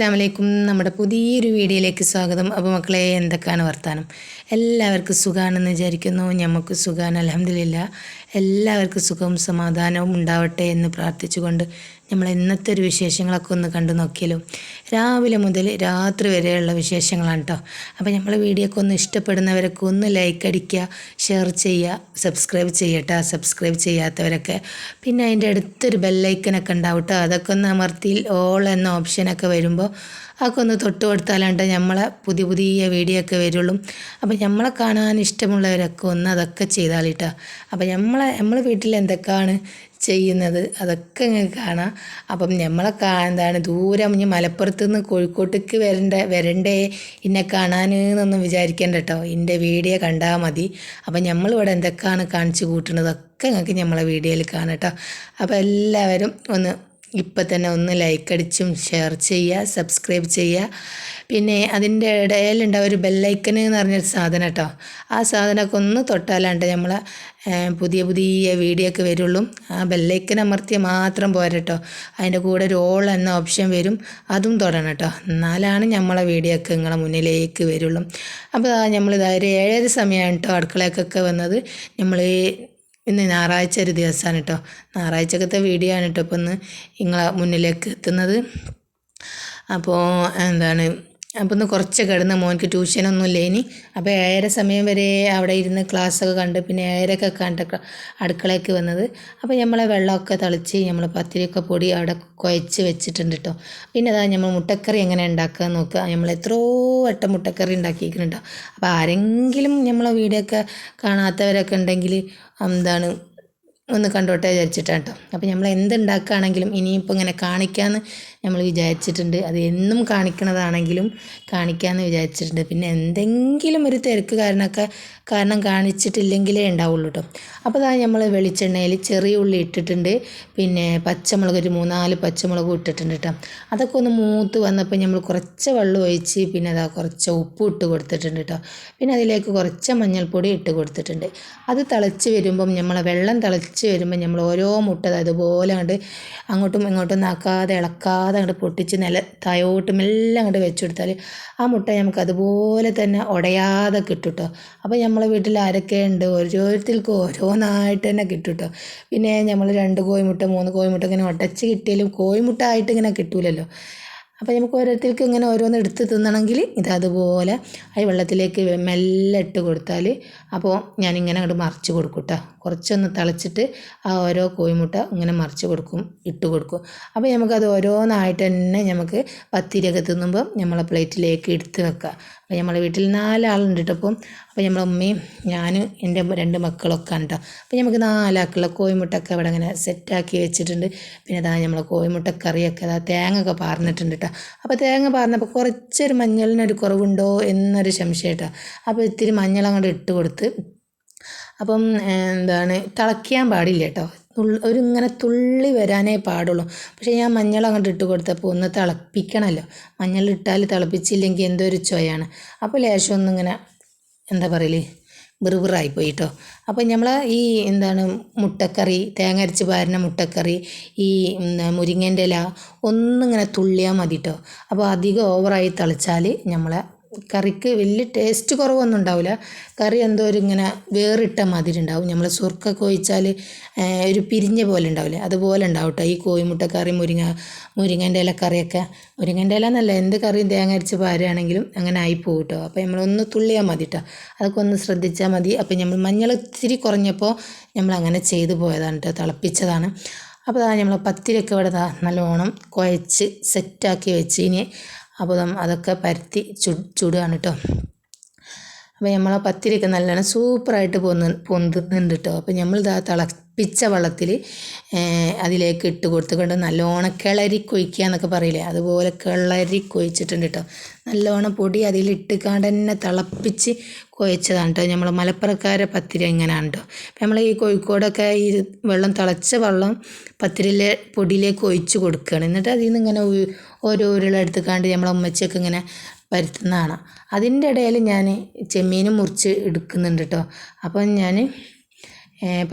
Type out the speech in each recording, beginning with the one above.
അസ്സാം വലൈക്കും നമ്മുടെ പുതിയൊരു വീഡിയോയിലേക്ക് സ്വാഗതം. അപ്പോൾ മക്കളെ എന്തൊക്കെയാണ് വർത്താനം? എല്ലാവർക്കും സുഖമാണെന്ന് വിചാരിക്കുന്നു. ഞമ്മക്ക് സുഖമാണ് അലഹമില്ല എല്ലാവർക്കും സുഖവും സമാധാനവും ഉണ്ടാവട്ടെ എന്ന് പ്രാർത്ഥിച്ചുകൊണ്ട് നമ്മൾ ഇന്നത്തെ ഒരു വിശേഷങ്ങളൊക്കെ ഒന്ന് കണ്ടു നോക്കിയല്ലോ രാവിലെ മുതൽ രാത്രി വരെയുള്ള വിശേഷങ്ങളാണ് കേട്ടോ അപ്പോൾ നമ്മൾ വീഡിയോക്ക് ഒന്ന് ഇഷ്ടപ്പെടുന്നവരൊക്കെ ഒന്ന് ലൈക്ക് അടിക്കുക ഷെയർ ചെയ്യുക സബ്സ്ക്രൈബ് ചെയ്യട്ടെ സബ്സ്ക്രൈബ് ചെയ്യാത്തവരൊക്കെ. പിന്നെ അതിന്റെ അടുത്തൊരു ബെല്ലൈക്കനൊക്കെ ഉണ്ടാവും കേട്ടോ അതൊക്കെ ഒന്ന് അമർത്തിയിൽ ഓൾ എന്ന ഓപ്ഷനൊക്കെ വരുമ്പോൾ അതൊക്കെ ഒന്ന് തൊട്ട് കൊടുത്താലാണ്ട് നമ്മളെ പുതിയ പുതിയ വീഡിയോ ഒക്കെ വരുള്ളൂ. അപ്പോൾ നമ്മളെ കാണാൻ ഇഷ്ടമുള്ളവരൊക്കെ ഒന്ന് അതൊക്കെ ചെയ്താളിട്ടോ അപ്പോൾ നമ്മളെ നമ്മളെ വീട്ടിൽ എന്തൊക്കെയാണ് ചെയ്യുന്നത്? അതൊക്കെ നിങ്ങൾക്ക് കാണാം. അപ്പം നമ്മളെ എന്താണ് ദൂരം ഇനി മലപ്പുറത്ത് നിന്ന് കോഴിക്കോട്ടേക്ക് വരണ്ട വരണ്ടേ? എന്നെ കാണാൻ എന്നൊന്നും വിചാരിക്കേണ്ട കേട്ടോ എന്റെ വീഡിയോ കണ്ടാൽ മതി. അപ്പം നമ്മളിവിടെ എന്തൊക്കെയാണ് കാണിച്ചു കൂട്ടുന്നതൊക്കെ നിങ്ങൾക്ക് നമ്മളെ വീഡിയോയിൽ കാണാം കേട്ടോ അപ്പോൾ എല്ലാവരും ഒന്ന് ഇപ്പം തന്നെ ഒന്ന് ലൈക്ക് അടിച്ചും ഷെയർ ചെയ്യുക സബ്സ്ക്രൈബ് ചെയ്യുക. പിന്നെ അതിന്റെ ഇടയിലുണ്ടാവും ഒരു ബെല്ലൈക്കൻ എന്ന് പറഞ്ഞൊരു സാധനം കേട്ടോ. ആ സാധനമൊക്കെ ഒന്ന് തൊട്ടാലാണ്ട് നമ്മൾ പുതിയ പുതിയ വീഡിയോ ഒക്കെ വരുള്ളൂ. ആ ബെല്ലൈക്കൻ അമർത്തിയാൽ മാത്രം പോരാ കേട്ടോ. അതിന്റെ കൂടെ ഒരു ഓൾ എന്ന ഓപ്ഷൻ വരും. അതും തൊടണം കേട്ടോ. എന്നാലാണ് നമ്മളെ വീഡിയോ ഒക്കെ നിങ്ങളെ മുന്നിലേക്ക് വരുള്ളൂ. അപ്പോൾ നമ്മൾ ഒരു ഏഴര സമയമാണ് കേട്ടോ അടുക്കളയൊക്കെ വന്നത്. നമ്മൾ ഇന്ന് ഞായറാഴ്ച ഒരു ദിവസമാണ് കേട്ടോ. ഞായറാഴ്ചക്കത്തെ വീഡിയോ ആണ് കേട്ടോ ഇപ്പം ഇന്ന് നിങ്ങളെ മുന്നിലേക്ക് എത്തുന്നത്. അപ്പോൾ എന്താണ് അപ്പോൾ ഒന്ന് കുറച്ച് കിടന്ന് മോനിക്ക് ട്യൂഷനൊന്നും ഇല്ല ഇനി അപ്പോൾ ഏഴര സമയം വരെ അവിടെ ഇരുന്ന് ക്ലാസ്സൊക്കെ കണ്ട് പിന്നെ ഏഴരയൊക്കെ കണ്ട അടുക്കളയ്ക്ക് വന്നത്. അപ്പോൾ നമ്മളെ വെള്ളമൊക്കെ തളിച്ച് നമ്മൾ പത്തിരിയൊക്കെ പൊടി അവിടെ കുഴച്ച് വെച്ചിട്ടുണ്ട് കേട്ടോ പിന്നെ അതാ നമ്മൾ മുട്ടക്കറി എങ്ങനെ ഉണ്ടാക്കുക നോക്കുക നമ്മൾ എത്രയോ വട്ടം മുട്ടക്കറി ഉണ്ടാക്കിയിരിക്കുന്നുണ്ടോ അപ്പോൾ ആരെങ്കിലും നമ്മളെ വീഡിയോ ഒക്കെ കാണാത്തവരൊക്കെ ഉണ്ടെങ്കിൽ എന്താണ് ഒന്ന് കണ്ടോട്ടെ വിചാരിച്ചിട്ടാണ് കേട്ടോ അപ്പോൾ നമ്മൾ എന്തുണ്ടാക്കുകയാണെങ്കിലും ഇനിയിപ്പോൾ ഇങ്ങനെ കാണിക്കാമെന്ന് നമ്മൾ വിചാരിച്ചിട്ടുണ്ട്. അത് എന്നും കാണിക്കണതാണെങ്കിലും കാണിക്കാമെന്ന് വിചാരിച്ചിട്ടുണ്ട്. പിന്നെ എന്തെങ്കിലും ഒരു തിരക്ക് കാരണമൊക്കെ കാരണം കാണിച്ചിട്ടില്ലെങ്കിലേ ഉണ്ടാവുള്ളൂ കേട്ടോ അപ്പോൾ അതാ നമ്മൾ വെളിച്ചെണ്ണയിൽ ചെറിയ ഉള്ളി ഇട്ടിട്ടുണ്ട്. പിന്നെ പച്ചമുളക് ഒരു മൂന്നാൽ പച്ചമുളകും ഇട്ടിട്ടുണ്ട് കേട്ടോ അതൊക്കെ ഒന്ന് മൂത്ത് വന്നപ്പോൾ നമ്മൾ കുറച്ച് വെള്ളം ഒഴിച്ച് പിന്നെ അതാ കുറച്ച് ഉപ്പ് ഇട്ട് കൊടുത്തിട്ടുണ്ട് കേട്ടോ പിന്നെ അതിലേക്ക് കുറച്ച് മഞ്ഞൾപ്പൊടി ഇട്ട് കൊടുത്തിട്ടുണ്ട്. അത് തിളച്ച് വരുമ്പം നമ്മൾ വെള്ളം തിളച്ച് വരുമ്പോൾ നമ്മൾ ഓരോ മുട്ട അതുപോലെ കണ്ട് അങ്ങോട്ടും ഇങ്ങോട്ടും നാക്കാതെ ഇളക്കാതെ അങ്ങോട്ട് പൊട്ടിച്ച് നില തായോട്ട് മെല്ലെ അങ്ങോട്ട് വെച്ചു കൊടുത്താൽ ആ മുട്ട നമുക്ക് അതുപോലെ തന്നെ ഉടയാതെ കിട്ടും കേട്ടോ അപ്പോൾ നമ്മളെ വീട്ടിൽ ആരൊക്കെ ഉണ്ട് ഓരോരുത്തർക്കും ഓരോന്നായിട്ട് തന്നെ കിട്ടും കേട്ടോ പിന്നെ നമ്മൾ രണ്ട് കോഴിമുട്ട മൂന്ന് കോഴിമുട്ട ഇങ്ങനെ ഒടച്ച് കിട്ടിയാലും കോഴിമുട്ട ആയിട്ട് ഇങ്ങനെ കിട്ടൂലല്ലോ. അപ്പോൾ നമുക്ക് ഓരോരുത്തർക്ക് ഇങ്ങനെ ഓരോന്ന് എടുത്ത് തിന്നണമെങ്കിൽ ഇത് അതുപോലെ ആ വെള്ളത്തിലേക്ക് മെല്ലെ ഇട്ട് കൊടുത്താൽ അപ്പോൾ ഞാനിങ്ങനെ അങ്ങോട്ട് മറിച്ച് കൊടുക്കും കേട്ടോ കുറച്ചൊന്ന് തിളച്ചിട്ട് ആ ഓരോ കോഴിമുട്ട ഇങ്ങനെ മറിച്ച് കൊടുക്കും ഇട്ട് കൊടുക്കും. അപ്പോൾ നമുക്കത് ഓരോന്നായിട്ട് തന്നെ നമുക്ക് പത്തിരിയൊക്കെ തിന്നുമ്പോൾ നമ്മളെ പ്ലേറ്റിലേക്ക് എടുത്ത് വെക്കുക. അപ്പോൾ നമ്മളെ വീട്ടിൽ നാലാളുണ്ട് കേട്ടോ അപ്പം അപ്പോൾ നമ്മളെ ഉമ്മയും ഞാനും എന്റെ രണ്ട് മക്കളൊക്കെ ഉണ്ട് അപ്പോൾ നമുക്ക് നാലാക്കുള്ള കോഴിമുട്ടൊക്കെ അവിടെ അങ്ങനെ സെറ്റാക്കി വെച്ചിട്ടുണ്ട്. പിന്നെ അതാ നമ്മളെ കോഴിമുട്ട കറിയൊക്കെ അതാ തേങ്ങ ഒക്കെ പാർന്നിട്ടുണ്ട് കേട്ടോ അപ്പോൾ തേങ്ങ പാർന്നപ്പോൾ കുറച്ചൊരു മഞ്ഞളിനൊരു കുറവുണ്ടോ എന്നൊരു സംശയം കേട്ടോ അപ്പോൾ ഇത്തിരി മഞ്ഞൾ അങ്ങോട്ട് ഇട്ട് കൊടുത്ത് അപ്പം എന്താണ് തിളയ്ക്കാൻ പാടില്ല കേട്ടോ ഒരു ഇങ്ങനെ തുള്ളി വരാനേ പാടുള്ളൂ. പക്ഷേ ഞാൻ മഞ്ഞൾ അങ്ങോട്ട് ഇട്ട് കൊടുത്തപ്പോൾ ഒന്ന് തിളപ്പിക്കണമല്ലോ മഞ്ഞൾ ഇട്ടാൽ തിളപ്പിച്ചില്ലെങ്കിൽ എന്തോ ഒരു ചൊയാണ്. അപ്പോൾ ലേശം ഒന്നിങ്ങനെ എന്താ വെറുവിറായി പോയി കേട്ടോ അപ്പോൾ നമ്മൾ ഈ എന്താണ് മുട്ടക്കറി തേങ്ങ അരച്ച് പാരുന്ന മുട്ടക്കറി ഈ മുരിങ്ങേന്റെ ഇല ഒന്നിങ്ങനെ തുള്ളിയാൽ മതി കേട്ടോ അപ്പോൾ അധികം ഓവറായി തിളച്ചാൽ നമ്മളെ കറിക്ക് വലിയ ടേസ്റ്റ് കുറവൊന്നും ഉണ്ടാവില്ല. കറി എന്തോ ഒരു ഇങ്ങനെ വേറിട്ട മാതിരി ഉണ്ടാവും. നമ്മൾ സുർക്കൊക്കെ ഒഴിച്ചാൽ ഒരു പിരിഞ്ഞ പോലെ ഉണ്ടാവില്ലേ? അതുപോലെ ഉണ്ടാവും കേട്ടോ ഈ കോഴിമുട്ട കറി മുരിങ്ങ മുരിങ്ങന്റെ ഇല കറിയൊക്കെ. മുരിങ്ങന്റെ ഇല എന്നല്ല എന്ത് കറിയും തേങ്ങ അരിച്ച് പാരുകയാണെങ്കിലും അങ്ങനെ ആയി പോകും കേട്ടോ അപ്പോൾ നമ്മളൊന്ന് തുള്ളിയാൽ മതി കേട്ടോ അതൊക്കെ ഒന്ന് ശ്രദ്ധിച്ചാൽ മതി. അപ്പോൾ നമ്മൾ മഞ്ഞൾ ഇത്തിരി കുറഞ്ഞപ്പോൾ നമ്മൾ അങ്ങനെ ചെയ്തു പോയതാണ് കേട്ടോ തിളപ്പിച്ചതാണ്. അപ്പോൾ നമ്മൾ പത്തിരിയൊക്കെ ഇവിടെ നല്ലോണം കുഴച്ച് സെറ്റാക്കി വെച്ച്. ഇനി അപ്പോൾ അതൊക്കെ പരത്തി ചു ചുടുകയാണ് കേട്ടോ അപ്പോൾ നമ്മളെ പത്തിരിയൊക്കെ നല്ലോണം സൂപ്പറായിട്ട് പൊന്ന് പൊന്തുന്നുണ്ട് കേട്ടോ അപ്പോൾ നമ്മൾ ഇതാ തിളപ്പിച്ച വെള്ളത്തിൽ അതിലേക്ക് ഇട്ട് കൊടുത്തുകൊണ്ട് നല്ലോണം കിളരി കൊയ്ക്കുക എന്നൊക്കെ പറയില്ലേ? അതുപോലെ കിളരി കൊയ്ച്ചിട്ടുണ്ട് കേട്ടോ നല്ലോണം പൊടി അതിലിട്ട് കാണ്ട് തന്നെ തിളപ്പിച്ച് കുഴച്ചതാണ് കേട്ടോ നമ്മൾ മലപ്പുറക്കാരെ പത്തിരി എങ്ങനെയാണ് കേട്ടോ നമ്മൾ ഈ കോഴിക്കോടൊക്കെ ഈ വെള്ളം തിളച്ച വെള്ളം പത്തിരിയിലെ പൊടിയിലേക്ക് ഒഴിച്ച് കൊടുക്കുകയാണ് എന്നിട്ട് അതിൽ നിന്ന് ഇങ്ങനെ ഓരോ ഉരുളെടുത്തുക്കാണ്ട് നമ്മളെ അമ്മച്ചൊക്കെ ഇങ്ങനെ വരുത്തുന്നതാണ്. അതിന്റെ ഇടയിൽ ഞാൻ ചെമ്മീനും മുറിച്ച് എടുക്കുന്നുണ്ട് കേട്ടോ അപ്പം ഞാൻ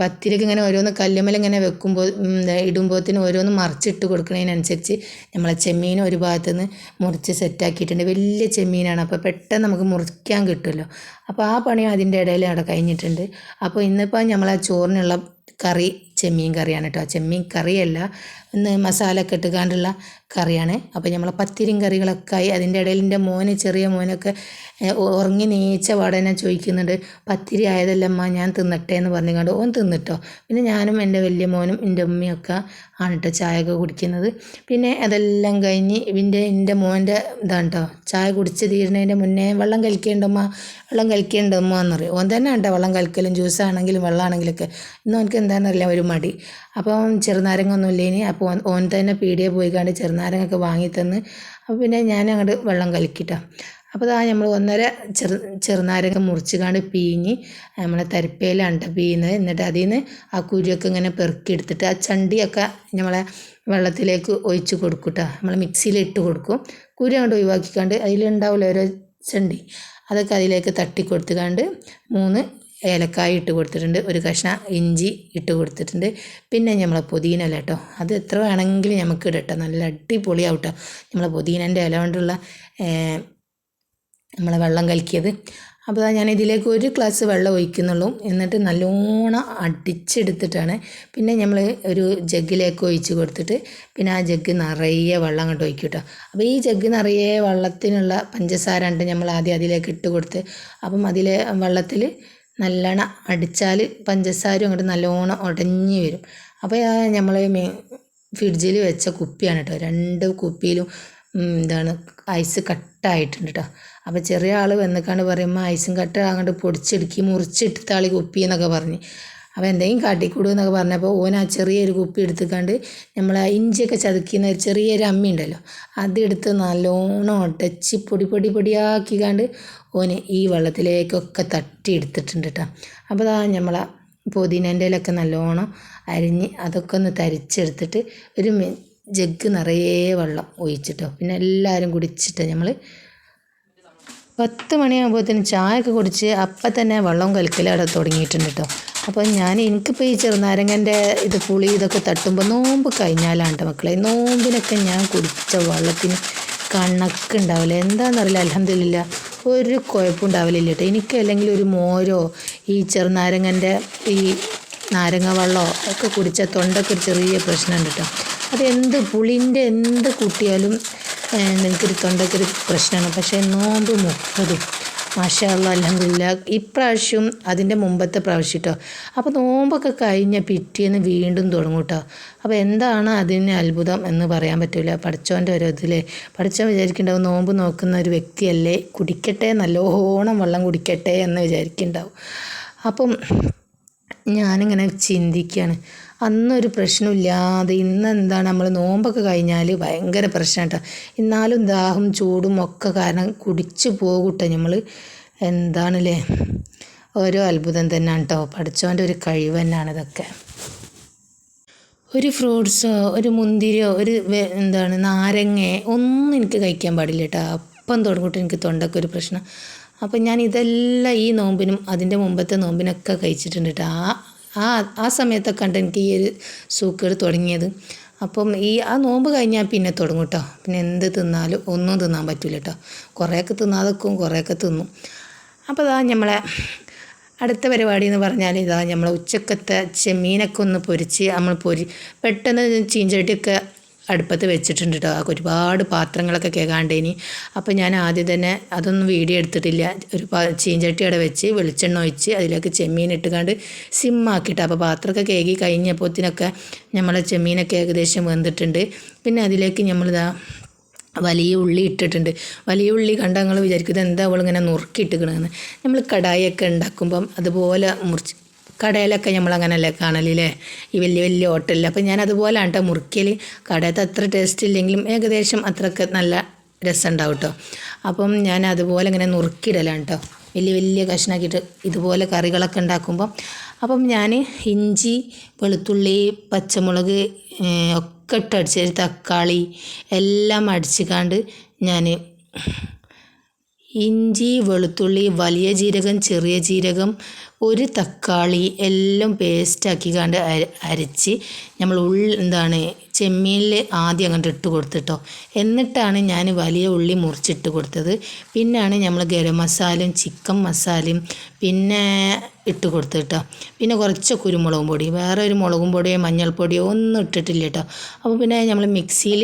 പത്തിരിക്ക് ഇങ്ങനെ ഓരോന്ന് കല്ലുമല ഇങ്ങനെ വെക്കുമ്പോൾ ഇടുമ്പോഴത്തേന് ഓരോന്ന് മറിച്ചിട്ട് കൊടുക്കുന്നതിനനുസരിച്ച് നമ്മളെ ചെമ്മീൻ ഒരു ഭാഗത്തു നിന്ന് മുറിച്ച് സെറ്റാക്കിയിട്ടുണ്ട്. വലിയ ചെമ്മീനാണ്. അപ്പോൾ പെട്ടെന്ന് നമുക്ക് മുറിക്കാൻ കിട്ടുമല്ലോ. അപ്പോൾ ആ പണി അതിന്റെ ഇടയിൽ അവിടെ കഴിഞ്ഞിട്ടുണ്ട്. അപ്പോൾ ഇന്നിപ്പോൾ നമ്മളാ ചോറിനുള്ള കറി ചെമ്മീൻ കറിയാണ് കേട്ടോ. ചെമ്മീൻ കറിയല്ല ഒന്ന് മസാല ഒക്കെ ഇട്ടുകാണ്ടുള്ള കറിയാണ്. അപ്പോൾ നമ്മളെ പത്തിരിയും കറികളൊക്കെ ആയി അതിന്റെ ഇടയിൽ എന്റെ മോന് ചെറിയ മോനൊക്കെ ഉറങ്ങി നീച്ച പാടനെ ചോദിക്കുന്നുണ്ട് പത്തിരി ആയതല്ലമ്മ ഞാൻ തിന്നട്ടെ എന്ന് പറഞ്ഞുകൊണ്ട് ഓൻ തിന്നിട്ടോ. പിന്നെ ഞാനും എന്റെ വലിയ മോനും എന്റെ ഉമ്മയൊക്കെ ആണ് കേട്ടോ ചായ ഒക്കെ കുടിക്കുന്നത്. പിന്നെ അതെല്ലാം കഴിഞ്ഞ് ഇവന്റെ എന്റെ മോന്റെ ഇതാണ് കേട്ടോ ചായ കുടിച്ച് തീരുന്നതിന്റെ മുന്നേ വെള്ളം കലിക്കേണ്ടമ്മ വെള്ളം കലിക്കേണ്ടമ്മ എന്നറിയും ഓൻ തന്നെ കേട്ടോ വെള്ളം കലിക്കലും ജ്യൂസാണെങ്കിലും വെള്ളമാണെങ്കിലൊക്കെ ഇന്ന് ഓനക്ക് എന്താണെന്നറിയില്ല ഒരു മടി. അപ്പോൾ ചെറുനാരങ്ങ ഒന്നും ഇല്ലേനി അപ്പോൾ ഓൻ തന്നെ പീടിയെ പോയി കണ്ട് ചെറുനാരങ്ങൊക്കെ വാങ്ങി തന്ന് അപ്പോൾ പിന്നെ ഞാൻ അങ്ങോട്ട് വെള്ളം കലക്കിട്ടാ. അപ്പോൾ ഇതാ നമ്മൾ ഒന്നര ചെറു ചെറുനാരങ്ങ മുറിച്ച് കണ്ട് പീഞ്ഞ് നമ്മളെ തരിപ്പയിലാണ് പീയുന്നത് എന്നിട്ട് അതിൽ നിന്ന് ആ കുരുവൊക്കെ ഇങ്ങനെ പെറുക്കിയെടുത്തിട്ട് ആ ചണ്ടിയൊക്കെ നമ്മളെ വെള്ളത്തിലേക്ക് ഒഴിച്ച് കൊടുക്കും നമ്മൾ മിക്സിയിൽ ഇട്ട് കൊടുക്കും. കുരു അങ്ങോട്ട് ഒഴിവാക്കിക്കാണ്ട് അതിലുണ്ടാവില്ല ഓരോ ചണ്ടി. അതൊക്കെ അതിലേക്ക് തട്ടി കൊടുത്തുകൊണ്ട് മൂന്ന് ഏലക്കായ ഇട്ട് കൊടുത്തിട്ടുണ്ട് ഒരു കഷ്ണം ഇഞ്ചി ഇട്ട് കൊടുത്തിട്ടുണ്ട്. പിന്നെ നമ്മളെ പുതിന ഇല കേട്ടോ അത് എത്ര വേണമെങ്കിലും നമുക്ക് ഇടട്ടോ. നല്ല അടിപൊളിയാവും കേട്ടോ നമ്മളെ പുതിനന്റെ ഇല കൊണ്ടുള്ള നമ്മളെ വെള്ളം കലക്കിയത്. അപ്പോൾ ഞാൻ ഇതിലേക്ക് ഒരു ഗ്ലാസ് വെള്ളം ഒഴിക്കുന്നുള്ളൂ. എന്നിട്ട് നല്ലോണം അടിച്ചെടുത്തിട്ടാണ്. പിന്നെ നമ്മൾ ഒരു ജഗ്ഗിലേക്ക് ഒഴിച്ച് കൊടുത്തിട്ട് പിന്നെ ആ ജഗ്ഗ് നിറയെ വെള്ളം അങ്ങോട്ട് ഒഴിക്കും കേട്ടോ അപ്പോൾ ഈ ജഗ്ഗ് നിറയെ വെള്ളത്തിനുള്ള പഞ്ചസാര ഉണ്ട് നമ്മൾ ആദ്യം അതിലേക്ക് ഇട്ട് കൊടുത്ത് അപ്പം അതിലെ വെള്ളത്തിൽ നല്ലോണം അടിച്ചാൽ പഞ്ചസാര അങ്ങോട്ട് നല്ലോണം ഉടഞ്ഞ് വരും. അപ്പോൾ നമ്മൾ ഫ്രിഡ്ജിൽ വെച്ച കുപ്പിയാണ് കേട്ടോ രണ്ട് കുപ്പിയിലും എന്താണ് ഐസ് കട്ടായിട്ടുണ്ട് കേട്ടോ അപ്പോൾ ചെറിയ ആൾ വന്നിക്കാണ്ട് പറയുമ്പോൾ ഐസും കട്ട അങ്ങോട്ട് പൊടിച്ചെടുക്കി മുറിച്ചെടുത്താളി കുപ്പി എന്നൊക്കെ പറഞ്ഞ്. അപ്പോൾ എന്തെങ്കിലും കാട്ടിക്കൂടും എന്നൊക്കെ പറഞ്ഞപ്പോൾ ഓൻ ആ ചെറിയൊരു കുപ്പി എടുത്തുകൊണ്ട് നമ്മൾ ആ ഇഞ്ചിയൊക്കെ ചതുക്കുന്ന ഒരു ചെറിയൊരു അമ്മി ഉണ്ടല്ലോ അതെടുത്ത് നല്ലോണം ഉടച്ച് പൊടി പൊടി പൊടിയാക്കിക്കാണ്ട് ഓന് ഈ വെള്ളത്തിലേക്കൊക്കെ തട്ടി എടുത്തിട്ടുണ്ട് കേട്ടോ. അപ്പോൾ അതാ നമ്മളെ പുതിനേന്റെ ഇലയൊക്കെ നല്ലോണം അരിഞ്ഞ് അതൊക്കെ ഒന്ന് തരിച്ചെടുത്തിട്ട് ഒരു ജഗ്ഗ് നിറയെ വെള്ളം ഒഴിച്ചിട്ടോ. പിന്നെ എല്ലാവരും കുടിച്ചിട്ട് നമ്മൾ പത്ത് മണിയാകുമ്പോഴത്തേനും ചായയൊക്കെ കുടിച്ച് അപ്പം തന്നെ വെള്ളം കലക്കലവിടെ തുടങ്ങിയിട്ടുണ്ട് കേട്ടോ. അപ്പോൾ ഞാൻ എനിക്കിപ്പോൾ ഈ ചെറുനാരങ്ങന്റെ ഇത് പുളി ഇതൊക്കെ തട്ടുമ്പോൾ നോമ്പ് കഴിഞ്ഞാലാണ്ട് മക്കളെ. നോമ്പിനൊക്കെ ഞാൻ കുടിച്ച വെള്ളത്തിന് കണക്കുണ്ടാവില്ല എന്താണെന്നറിയില്ല അലഹമില്ല ഒരു കുഴപ്പമുണ്ടാവില്ല കേട്ടോ എനിക്ക് അല്ലെങ്കിൽ ഒരു മോരോ ഈ ചെറുനാരങ്ങന്റെ ഈ നാരങ്ങ വെള്ളമോ ഒക്കെ കുടിച്ച തൊണ്ടയ്ക്ക് ഒരു ചെറിയ പ്രശ്നമുണ്ട് കേട്ടോ അത് എന്ത് പുളിന്റെ എന്ത് കൂട്ടിയാലും എനിക്കൊരു തൊണ്ടയ്ക്കൊരു പ്രശ്നമാണ്. പക്ഷേ നോമ്പ് മുപ്പതും മാഷാല്ല അലഹമില്ല ഇപ്രാവശ്യം അതിന്റെ മുമ്പത്തെ പ്രാവശ്യം കേട്ടോ അപ്പോൾ നോമ്പൊക്കെ കഴിഞ്ഞ പിറ്റേന്ന് വീണ്ടും തുടങ്ങും കേട്ടോ അപ്പോൾ എന്താണ് അതിന് അത്ഭുതം എന്ന് പറയാൻ പറ്റില്ല പഠിച്ചവന്റെ ഒരു ഇതിലേ പഠിച്ചവൻ വിചാരിക്കുന്നുണ്ടാവും നോമ്പ് നോക്കുന്ന ഒരു വ്യക്തിയല്ലേ? കുടിക്കട്ടെ നല്ലോണം വെള്ളം കുടിക്കട്ടെ എന്ന് വിചാരിക്കുന്നുണ്ടാവും. അപ്പം ഞാനിങ്ങനെ ചിന്തിക്കുകയാണ് അന്നൊരു പ്രശ്നമില്ലാതെ ഇന്ന് എന്താണ് നമ്മൾ നോമ്പൊക്കെ കഴിഞ്ഞാൽ ഭയങ്കര പ്രശ്നം കേട്ടോ എന്നാലും ദാഹം ചൂടും ഒക്കെ കാരണം കുടിച്ചു പോകൂട്ടോ നമ്മൾ എന്താണല്ലേ? ഓരോ അത്ഭുതം തന്നെയാണ് കേട്ടോ പഠിച്ചവന്റെ ഒരു കഴിവ് തന്നെയാണ് ഇതൊക്കെ. ഒരു ഫ്രൂട്ട്സോ ഒരു മുന്തിരിയോ ഒരു എന്താണ് നാരങ്ങ ഒന്നും എനിക്ക് കഴിക്കാൻ പാടില്ല കേട്ടോ. അപ്പം തുടങ്ങിയിട്ട് എനിക്ക് തൊണ്ടക്കൊരു പ്രശ്നം. അപ്പം ഞാൻ ഇതെല്ലാം ഈ നോമ്പിനും അതിന്റെ മുമ്പത്തെ നോമ്പിനൊക്കെ കഴിച്ചിട്ടുണ്ട് കേട്ടോ ആ ആ ആ സമയത്തൊക്കെ കണ്ട് എനിക്ക് ഈ ഒരു സൂക്കേട് തുടങ്ങിയത്. അപ്പം ഈ ആ നോമ്പ് കഴിഞ്ഞാൽ പിന്നെ തുടങ്ങും കേട്ടോ പിന്നെ എന്ത് തിന്നാലും ഒന്നും തിന്നാൻ പറ്റില്ല കേട്ടോ കുറേയൊക്കെ തിന്നാതെക്കും കുറേയൊക്കെ തിന്നും. അപ്പോൾ അതാ നമ്മളെ അടുത്ത പരിപാടി എന്ന് പറഞ്ഞാൽ ഇതാ നമ്മൾ ഉച്ചക്കത്തെ ചെമ്മീനൊക്കെ ഒന്ന് പൊരിച്ച് നമ്മൾ പൊരി പെട്ടെന്ന് ചീഞ്ചട്ടിയൊക്കെ അടുപ്പത്ത് വെച്ചിട്ടുണ്ട് കേട്ടോ ഒരുപാട് പാത്രങ്ങളൊക്കെ കേൾക്കാണ്ടേനി അപ്പോൾ ഞാൻ ആദ്യം തന്നെ അതൊന്നും വീഡിയോ എടുത്തിട്ടില്ല. ഒരു ചീഞ്ചട്ടി അവിടെ വെച്ച് വെളിച്ചെണ്ണ ഒഴിച്ച് അതിലേക്ക് ചെമ്മീൻ ഇട്ടുകൊണ്ട് സിമ്മാക്കിയിട്ട്. അപ്പോൾ പാത്രമൊക്കെ കേകി കഴിഞ്ഞപ്പോഴത്തിനൊക്കെ നമ്മളെ ചെമ്മീനൊക്കെ ഏകദേശം വെന്തിട്ടുണ്ട്. പിന്നെ അതിലേക്ക് നമ്മളിതാ വലിയ ഉള്ളി ഇട്ടിട്ടുണ്ട്. വലിയ ഉള്ളി കണ്ട നിങ്ങൾ വിചാരിക്കുന്നത് എന്താ അവളിങ്ങനെ നുറുക്കി ഇട്ടുകണെന്ന് നമ്മൾ കടായിയൊക്കെ ഉണ്ടാക്കുമ്പം അതുപോലെ മുറിച്ച് കടയിലൊക്കെ നമ്മൾ അങ്ങനെയല്ലേ കാണലില്ലേ? ഈ വലിയ വലിയ ഹോട്ടലിൽ അപ്പം ഞാൻ അതുപോലെയാണ് കേട്ടോ മുറിക്കൽ കടയത്ത് അത്ര ടേസ്റ്റ് ഇല്ലെങ്കിലും ഏകദേശം അത്രയൊക്കെ നല്ല രസം ഉണ്ടാവും കേട്ടോ അപ്പം ഞാൻ അതുപോലെ ഇങ്ങനെ നുറുക്കിയിടലാണ് കേട്ടോ വലിയ വലിയ കഷ്ണാക്കിയിട്ട് ഇതുപോലെ കറികളൊക്കെ ഉണ്ടാക്കുമ്പം അപ്പം ഞാൻ ഇഞ്ചി വെളുത്തുള്ളി പച്ചമുളക് ഒക്കെ ഇട്ട് അടിച്ച് തക്കാളി എല്ലാം അടിച്ചിക്കാണ്ട് ഞാൻ ഇഞ്ചി വെളുത്തുള്ളി വലിയ ജീരകം ചെറിയ ജീരകം ഒരു തക്കാളി എല്ലാം പേസ്റ്റാക്കി കണ്ട് അരച്ച് നമ്മൾ ഉള്ളി എന്താണ് ചെമ്മീനിൽ ആദ്യം അങ്ങോട്ട് ഇട്ട് കൊടുത്തിട്ടോ. എന്നിട്ടാണ് ഞാൻ വലിയ ഉള്ളി മുറിച്ചിട്ട് കൊടുത്തത്. പിന്നെയാണ് നമ്മൾ ഗരം മസാലയും ചിക്കൻ മസാലയും പിന്നെ ഇട്ട് കൊടുത്തിട്ടോ പിന്നെ കുറച്ച് കുരുമുളകും പൊടി വേറെ ഒരു മുളകും പൊടിയോ മഞ്ഞൾപ്പൊടിയോ ഒന്നും ഇട്ടിട്ടില്ല കേട്ടോ അപ്പോൾ പിന്നെ നമ്മൾ മിക്സിയിൽ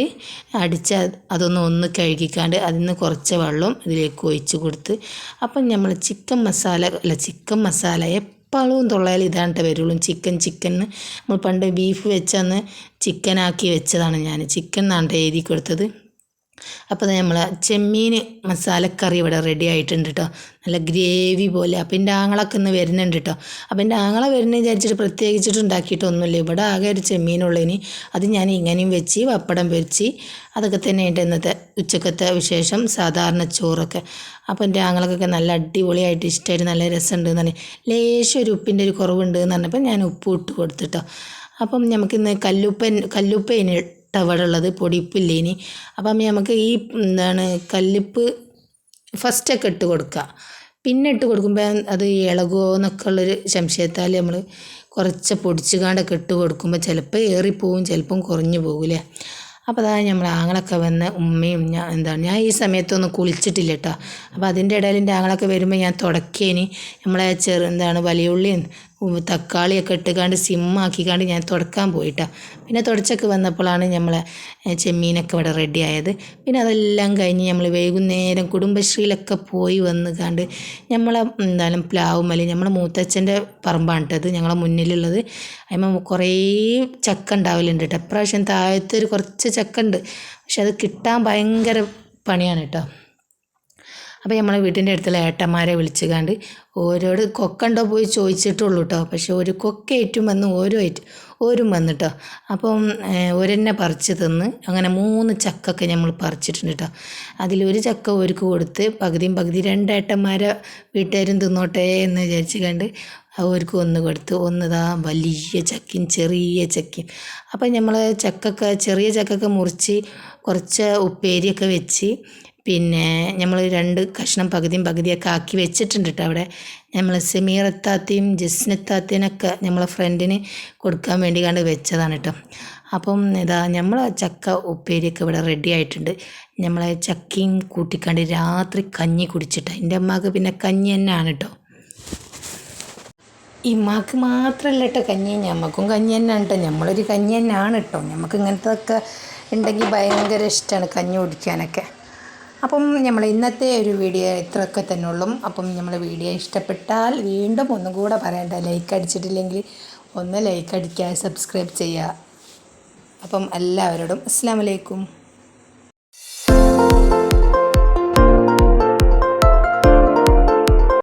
അടിച്ച അതൊന്ന് ഒന്ന് കഴുകിക്കാണ്ട് അതിൽ നിന്ന് കുറച്ച് വെള്ളം ഇതിലേക്ക് ഒഴിച്ച് കൊടുത്ത് അപ്പം നമ്മൾ ചിക്കൻ മസാല അല്ല ചിക്കൻ മസാല എപ്പോഴും തൊള്ളയിൽ ഇതാണ്ട് വരുള്ളൂ. Chicken chicken. നമ്മൾ പണ്ട് ബീഫ് വെച്ചന്ന് ചിക്കനാക്കി വെച്ചതാണ് ഞാൻ. ചിക്കൻ എന്നാണ് എഴുതി കൊടുത്തത്. അപ്പോൾ നമ്മൾ ചെമ്മീൻ മസാലക്കറി ഇവിടെ റെഡി ആയിട്ടുണ്ട് കേട്ടോ നല്ല ഗ്രേവി പോലെ. അപ്പം എന്റെ ആങ്ങളൊക്കെ ഇന്ന് വരുന്നുണ്ട് കേട്ടോ അപ്പം എന്റെ ആങ്ങളെ വരുന്നത് വിചാരിച്ചിട്ട് പ്രത്യേകിച്ചിട്ട് ഉണ്ടാക്കിയിട്ടൊന്നുമില്ല ഇവിടെ ആകെ ഒരു ചെമ്മീനുള്ളതിന് അത് ഞാൻ ഇങ്ങനെയും വെച്ച് പപ്പടം പൊരിച്ച് അതൊക്കെ തന്നെയുണ്ട് ഇന്നത്തെ ഉച്ചക്കത്തെ വിശേഷം സാധാരണ ചോറൊക്കെ. അപ്പോൾ എന്റെ ആങ്ങളൊക്കെ നല്ല അടിപൊളിയായിട്ട് ഇഷ്ടമായിട്ട് നല്ല രസമുണ്ട് എന്ന് പറഞ്ഞു. ലേശം ഒരു ഉപ്പിന്റെ ഒരു കുറവുണ്ട് എന്ന് പറഞ്ഞപ്പോൾ ഞാൻ ഉപ്പ് ഇട്ട് കൊടുത്തിട്ടോ അപ്പം നമുക്കിന്ന് കല്ലുപ്പൻ കല്ലുപ്പേന് ടവട ഉള്ളത് പൊടിപ്പില്ലേനി. അപ്പം നമുക്ക് ഈ എന്താണ് കല്ലിപ്പ് ഫസ്റ്റൊക്കെ ഇട്ട് കൊടുക്കുക പിന്നെ ഇട്ട് കൊടുക്കുമ്പോൾ അത് ഇളകുമോ എന്നൊക്കെ ഉള്ളൊരു സംശയത്താൽ നമ്മൾ കുറച്ച് പൊടിച്ച് കാണ്ടൊക്കെ ഇട്ട് കൊടുക്കുമ്പോൾ ചിലപ്പോൾ ഏറിപ്പോവും ചിലപ്പം കുറഞ്ഞു പോകില്ലേ. അപ്പോൾ അതാ നമ്മൾ ആങ്ങളൊക്കെ വന്ന് ഉമ്മയും ഞാൻ എന്താണ് ഞാൻ ഈ സമയത്തൊന്നും കുളിച്ചിട്ടില്ല കേട്ടോ അപ്പോൾ അതിന്റെ ഇടയിൽ എന്റെ ആങ്ങളൊക്കെ വരുമ്പോൾ ഞാൻ തുടക്കേനി. നമ്മളെ ചെറു എന്താണ് വലിയ ഉള്ളിയും തക്കാളിയൊക്കെ ഇട്ടുകാണ്ട് സിമ്മാക്കിക്കാണ്ട് ഞാൻ തുടക്കാൻ പോയിട്ടാണ് പിന്നെ തുടച്ചൊക്കെ വന്നപ്പോഴാണ് നമ്മളെ ചെമ്മീനൊക്കെ ഇവിടെ റെഡി ആയത്. പിന്നെ അതെല്ലാം കഴിഞ്ഞ് നമ്മൾ വൈകുന്നേരം കുടുംബശ്രീയിലൊക്കെ പോയി വന്ന് കണ്ട് നമ്മളെ എന്തായാലും പ്ലാവുമലി നമ്മളെ മൂത്തച്ഛന്റെ പറമ്പാണ് കേട്ടത് ഞങ്ങളെ മുന്നിലുള്ളത്. അതിന് കുറേ ചക്ക ഉണ്ടാവലുണ്ട് കേട്ടോ ഇപ്രാവശ്യം താഴത്തൊരു കുറച്ച് ചക്ക ഉണ്ട്. പക്ഷെ അത് കിട്ടാൻ ഭയങ്കര പണിയാണ് കേട്ടോ അപ്പോൾ നമ്മളെ വീട്ടിന്റെ അടുത്തുള്ള ഏട്ടന്മാരെ വിളിച്ചുകാണ്ട് ഓരോട് കൊക്കണ്ടോ പോയി ചോദിച്ചിട്ടുള്ളൂ കേട്ടോ പക്ഷേ ഒരു കൊക്ക ഏറ്റും വന്ന് ഓരോ ഓരും വന്നിട്ടോ. അപ്പം ഒരെന്നെ പറിച്ച് തിന്ന് അങ്ങനെ മൂന്ന് ചക്കൊക്കെ നമ്മൾ പറിച്ചിട്ടുണ്ട് കേട്ടോ അതിലൊരു ചക്ക ഒരുക്ക് കൊടുത്ത് പകുതിയും പകുതി രണ്ടേട്ടന്മാരെ വീട്ടുകാരും തിന്നോട്ടെ എന്ന് വിചാരിച്ച് കണ്ട് അവർക്ക് ഒന്ന് കൊടുത്ത് ഒന്നതാ വലിയ ചക്കയും ചെറിയ ചക്കയും അപ്പം നമ്മൾ ചക്കൊക്കെ ചെറിയ ചക്കൊക്കെ മുറിച്ച് കുറച്ച് ഉപ്പേരിയൊക്കെ വെച്ച് പിന്നെ നമ്മൾ രണ്ട് കഷ്ണം പകുതിയും പകുതിയൊക്കെ ആക്കി വെച്ചിട്ടുണ്ട് കേട്ടോ അവിടെ. നമ്മൾ സെമീറത്താത്തയും ജസ്നത്താത്തേനൊക്കെ നമ്മളെ ഫ്രണ്ടിന് കൊടുക്കാൻ വേണ്ടി കണ്ട് വെച്ചതാണ് കേട്ടോ അപ്പം ഇതാ നമ്മൾ ചക്ക ഉപ്പേരിയൊക്കെ ഇവിടെ റെഡി ആയിട്ടുണ്ട്. നമ്മളെ ചക്കയും കൂട്ടിക്കണ്ട് രാത്രി കഞ്ഞി കുടിച്ചിട്ട്. എന്റെ അമ്മയ്ക്ക് പിന്നെ കഞ്ഞി തന്നെയാണ് കേട്ടോ ഇമ്മാക്ക് മാത്രമല്ല കേട്ടോ കഞ്ഞി ഞമ്മക്കും കഞ്ഞി തന്നെയാണ് കേട്ടോ നമ്മളൊരു കഞ്ഞി തന്നെയാണ് കേട്ടോ നമുക്ക് ഇങ്ങനത്തെയൊക്കെ ഉണ്ടെങ്കിൽ ഭയങ്കര ഇഷ്ടമാണ് കഞ്ഞി കുടിക്കാനൊക്കെ. അപ്പം നമ്മൾ ഇന്നത്തെ ഒരു വീഡിയോ ഇത്രയൊക്കെ തന്നെ ഉള്ളൂ. അപ്പം നമ്മൾ വീഡിയോ ഇഷ്ടപ്പെട്ടാൽ വീണ്ടും ഒന്നും കൂടെ പറയണ്ട. ലൈക്ക് അടിച്ചിട്ടില്ലെങ്കിൽ ഒന്ന് ലൈക്ക് അടിക്കുക സബ്സ്ക്രൈബ് ചെയ്യുക. അപ്പം എല്ലാവരോടും അസ്സാം വലൈക്കും